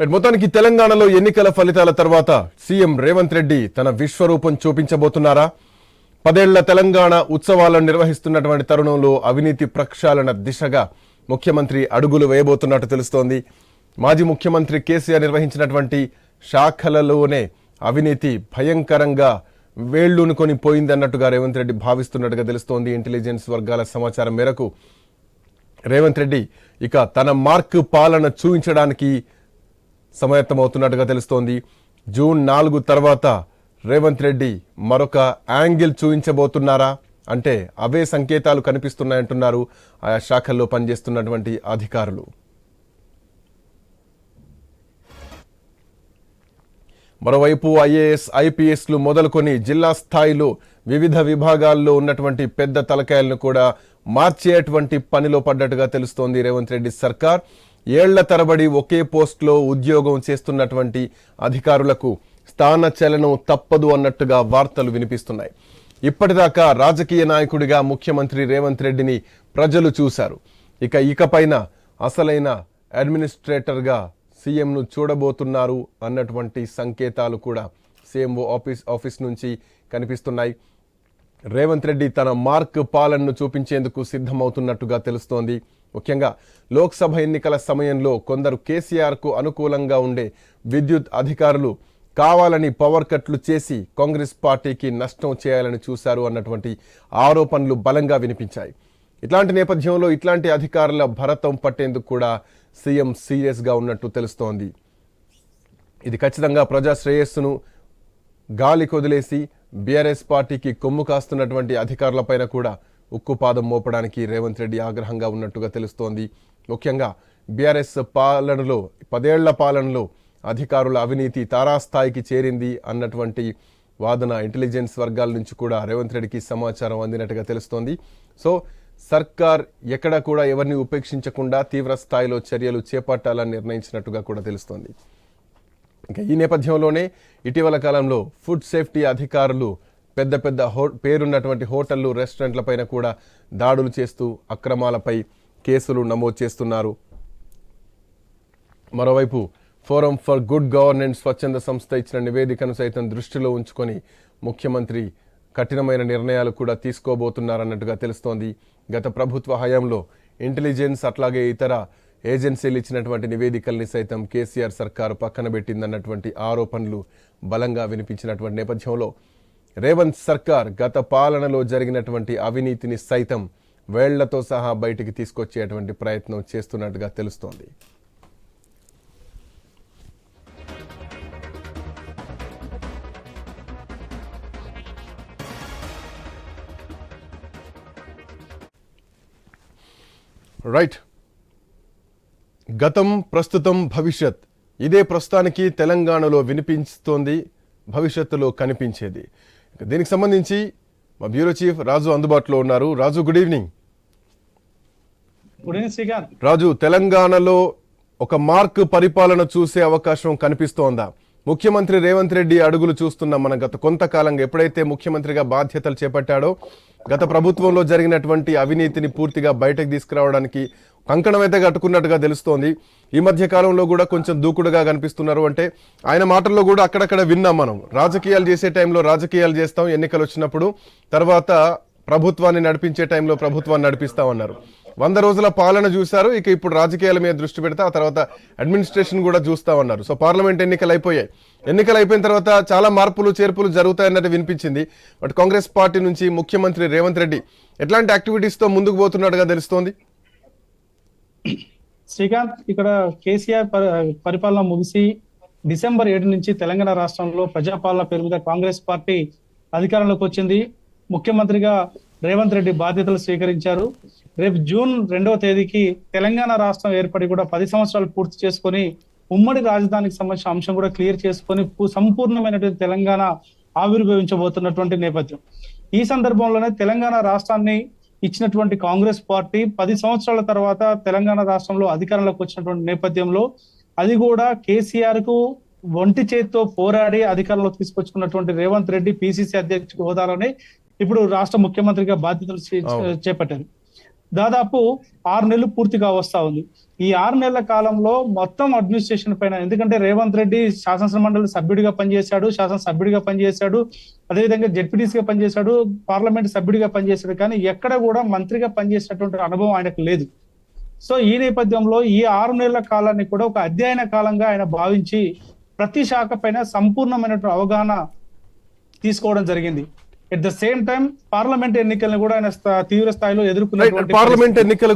Right, మొత్తానికి తెలంగాణలో ఎన్నికల ఫలితాల తర్వాత సీఎం రేవంత్ రెడ్డి తన విశ్వరూపం చూపించబోతున్నారా? పదేళ్ళ తెలంగాణ ఉత్సవాలను నిర్వహిస్తున్నటువంటి తరుణంలో అవినీతి ప్రక్షాళన దిశగా ముఖ్యమంత్రి అడుగులు వేయబోతున్నట్టు తెలుస్తోంది. మాజీ ముఖ్యమంత్రి కేసీఆర్ నిర్వహించినటువంటి శాఖలలోనే అవినీతి భయంకరంగా వేళ్ళూనుకొని పోయిందన్నట్టుగా రేవంత్ రెడ్డి భావిస్తున్నట్టుగా తెలుస్తోంది ఇంటెలిజెన్స్ వర్గాల సమాచారం మేరకు. రేవంత్ రెడ్డి ఇక తన మార్క్ పాలన చూపించడానికి సమాయత్తమవుతున్నట్టుగా తెలుస్తోంది. జూన్ నాలుగు తర్వాత రేవంత్ రెడ్డి మరొక యాంగిల్ చూపించబోతున్నారా? అంటే అవే సంకేతాలు కనిపిస్తున్నాయంటున్నారు ఆయా శాఖల్లో పనిచేస్తున్నటువంటి అధికారులు. మరోవైపు ఐఏఎస్ ఐపీఎస్లు మొదలుకొని జిల్లా స్థాయిలో వివిధ విభాగాల్లో ఉన్నటువంటి పెద్ద తలకాయలను కూడా మార్చేటువంటి పనిలో పడ్డట్టుగా తెలుస్తోంది రేవంత్ రెడ్డి సర్కార్. ఏళ్ళ తరబడి ఒకే పోస్ట్లో ఉద్యోగం చేస్తున్నటువంటి అధికారులకు స్థాన చలనం తప్పదు అన్నట్టుగా వార్తలు వినిపిస్తున్నాయి. ఇప్పటిదాకా రాజకీయ నాయకుడిగా ముఖ్యమంత్రి రేవంత్ రెడ్డిని ప్రజలు చూశారు. ఇక ఇకపైన అసలైన అడ్మినిస్ట్రేటర్గా సీఎంను చూడబోతున్నారు అన్నటువంటి సంకేతాలు కూడా సీఎంఓ ఆఫీస్ ఆఫీస్ నుంచి కనిపిస్తున్నాయి. రేవంత్ రెడ్డి తన మార్క్ పాలనను చూపించేందుకు సిద్ధమవుతున్నట్టుగా తెలుస్తోంది. ముఖ్యంగా లోక్సభ ఎన్నికల సమయంలో కొందరు కేసీఆర్కు అనుకూలంగా ఉండే విద్యుత్ అధికారులు కావాలని పవర్ కట్లు చేసి కాంగ్రెస్ పార్టీకి నష్టం చేయాలని చూశారు అన్నటువంటి ఆరోపణలు బలంగా వినిపించాయి. ఇట్లాంటి నేపథ్యంలో ఇట్లాంటి అధికారుల భరతం పట్టేందుకు కూడా సీఎం సీరియస్గా ఉన్నట్టు తెలుస్తోంది. ఇది ఖచ్చితంగా ప్రజా శ్రేయస్సును గాలి కొదిలేసి బీఆర్ఎస్ పార్టీకి కొమ్ము కాస్తున్నటువంటి అధికారులపైన కూడా ఉక్కుపాదం మోపడానికి రేవంత్ రెడ్డి ఆగ్రహంగా ఉన్నట్టుగా తెలుస్తోంది. ముఖ్యంగా బీఆర్ఎస్ పాలనలో పదేళ్ళ పాలనలో అధికారుల అవినీతి తారాస్థాయికి చేరింది అన్నటువంటి వాదన ఇంటెలిజెన్స్ వర్గాల నుంచి కూడా రేవంత్ రెడ్డికి సమాచారం అందినట్టుగా తెలుస్తోంది. సో సర్కార్ ఎక్కడ కూడా ఎవరిని ఉపేక్షించకుండా తీవ్ర స్థాయిలో చర్యలు చేపట్టాలని నిర్ణయించినట్టుగా కూడా తెలుస్తోంది. ఇంకా ఈ నేపథ్యంలోనే ఇటీవల కాలంలో ఫుడ్ సేఫ్టీ అధికారులు పెద్ద పెద్ద హో పేరున్నటువంటి హోటళ్ళు రెస్టారెంట్లపైన కూడా దాడులు చేస్తూ అక్రమాలపై కేసులు నమోదు చేస్తున్నారు. మరోవైపు ఫోరం ఫర్ గుడ్ గవర్నెన్స్ స్వచ్ఛంద సంస్థ ఇచ్చిన నివేదికను సైతం దృష్టిలో ఉంచుకొని ముఖ్యమంత్రి కఠినమైన నిర్ణయాలు కూడా తీసుకోబోతున్నారన్నట్టుగా తెలుస్తోంది. గత ప్రభుత్వ హయాంలో ఇంటెలిజెన్స్ అట్లాగే ఇతర ఏజెన్సీలు ఇచ్చినటువంటి నివేదికల్ని సైతం కేసీఆర్ సర్కారు పక్కన పెట్టిందన్నటువంటి ఆరోపణలు బలంగా వినిపించినటువంటి నేపథ్యంలో రేవంత్ సర్కార్ గత పాలనలో జరిగినటువంటి అవినీతిని సైతం వేళ్ళతో సహా బయటికి తీసుకొచ్చేటువంటి ప్రయత్నం చేస్తున్నట్టుగా తెలుస్తోంది. రైట్. గతం ప్రస్తుతం భవిష్యత్. ఇదే ప్రస్తుతానికి తెలంగాణలో వినిపిస్తోంది భవిష్యత్తులో కనిపించేది. దీనికి సంబంధించి మా బ్యూరో చీఫ్ రాజు అందుబాటులో ఉన్నారు. రాజు గుడ్ ఈవినింగ్ రాజు తెలంగాణలో ఒక మార్క్ పరిపాలన చూసే అవకాశం కనిపిస్తోందా? ముఖ్యమంత్రి రేవంత్ రెడ్డి అడుగులు చూస్తున్నాం మనం గత కొంతకాలంగా ఎప్పుడైతే ముఖ్యమంత్రిగా బాధ్యతలు చేపట్టాడో గత ప్రభుత్వంలో జరిగినటువంటి అవినీతిని పూర్తిగా బయటకు తీసుకురావడానికి కంకణమైతే అయితే కట్టుకున్నట్టుగా తెలుస్తోంది. ఈ మధ్య కాలంలో కూడా కొంచెం దూకుడుగా కనిపిస్తున్నారు. అంటే ఆయన మాటల్లో కూడా అక్కడక్కడ విన్నాం మనం. రాజకీయాలు చేసే టైంలో రాజకీయాలు చేస్తాం ఎన్నికలు వచ్చినప్పుడు తర్వాత ప్రభుత్వాన్ని నడిపించే టైంలో ప్రభుత్వాన్ని నడిపిస్తామన్నారు. వంద రోజుల పాలన చూశారు. ఇక ఇప్పుడు రాజకీయాల మీద దృష్టి పెడితే ఆ తర్వాత అడ్మినిస్ట్రేషన్ కూడా చూస్తామన్నారు సో పార్లమెంట్ ఎన్నికలు అయిపోయాయి ఎన్నికలు అయిపోయిన తర్వాత చాలా మార్పులు చేర్పులు జరుగుతాయన్నట్టు వినిపించింది. బట్ కాంగ్రెస్ పార్టీ నుంచి ముఖ్యమంత్రి రేవంత్ రెడ్డి ఎట్లాంటి యాక్టివిటీస్తో ముందుకు పోతున్నట్టుగా తెలుస్తోంది? శ్రీకాంత్ ఇక్కడ కేసీఆర్ పరిపాలన ముగిసి డిసెంబర్ ఏడు నుంచి తెలంగాణ రాష్ట్రంలో ప్రజాపాలన పేరు మీద కాంగ్రెస్ పార్టీ అధికారంలోకి వచ్చింది. ముఖ్యమంత్రిగా రేవంత్ రెడ్డి బాధ్యతలు స్వీకరించారు. రేపు జూన్ రెండవ తేదీకి తెలంగాణ రాష్ట్రం ఏర్పడి కూడా పది సంవత్సరాలు పూర్తి చేసుకొని ఉమ్మడి రాజధానికి సంబంధించిన అంశం కూడా క్లియర్ చేసుకొని సంపూర్ణమైనటువంటి తెలంగాణ ఆవిర్భవించబోతున్నటువంటి నేపథ్యం. ఈ సందర్భంలోనే తెలంగాణ రాష్ట్రాన్ని ఇచ్చినటువంటి కాంగ్రెస్ పార్టీ పది సంవత్సరాల తర్వాత తెలంగాణ రాష్ట్రంలో అధికారంలోకి వచ్చినటువంటి నేపథ్యంలో అది కూడా కేసీఆర్కు ఒంటి చేత్తో పోరాడి అధికారంలో తీసుకొచ్చుకున్నటువంటి రేవంత్ రెడ్డి పిసిసి అధ్యక్షుడు హోదాలోనే ఇప్పుడు రాష్ట్ర ముఖ్యమంత్రిగా బాధ్యతలు. చేపట్టారు. దాదాపు ఆరు నెలలు పూర్తిగా వస్తా ఉంది. ఈ ఆరు నెలల కాలంలో మొత్తం అడ్మినిస్ట్రేషన్ పైన ఎందుకంటే రేవంత్ రెడ్డి శాసనసభ మండలి సభ్యుడిగా పనిచేశాడు శాసన సభ్యుడిగా పనిచేశాడు అదేవిధంగా జెడ్పీటీసీగా పనిచేశాడు పార్లమెంట్ సభ్యుడిగా పనిచేశాడు కానీ ఎక్కడ కూడా మంత్రిగా పనిచేసినటువంటి అనుభవం ఆయనకు లేదు. సో ఈ నేపథ్యంలో ఈ ఆరు నెలల కాలాన్ని కూడా ఒక అధ్యయన కాలంగా ఆయన భావించి ప్రతి శాఖ పైన సంపూర్ణమైనటువంటి అవగాహన తీసుకోవడం జరిగింది. At the same time parliament ఎన్నికలను కూడా ఆయన తీవ్ర స్థాయిలో ఎదుర్కొన్నటువంటి పార్లమెంట్ ఎన్నికల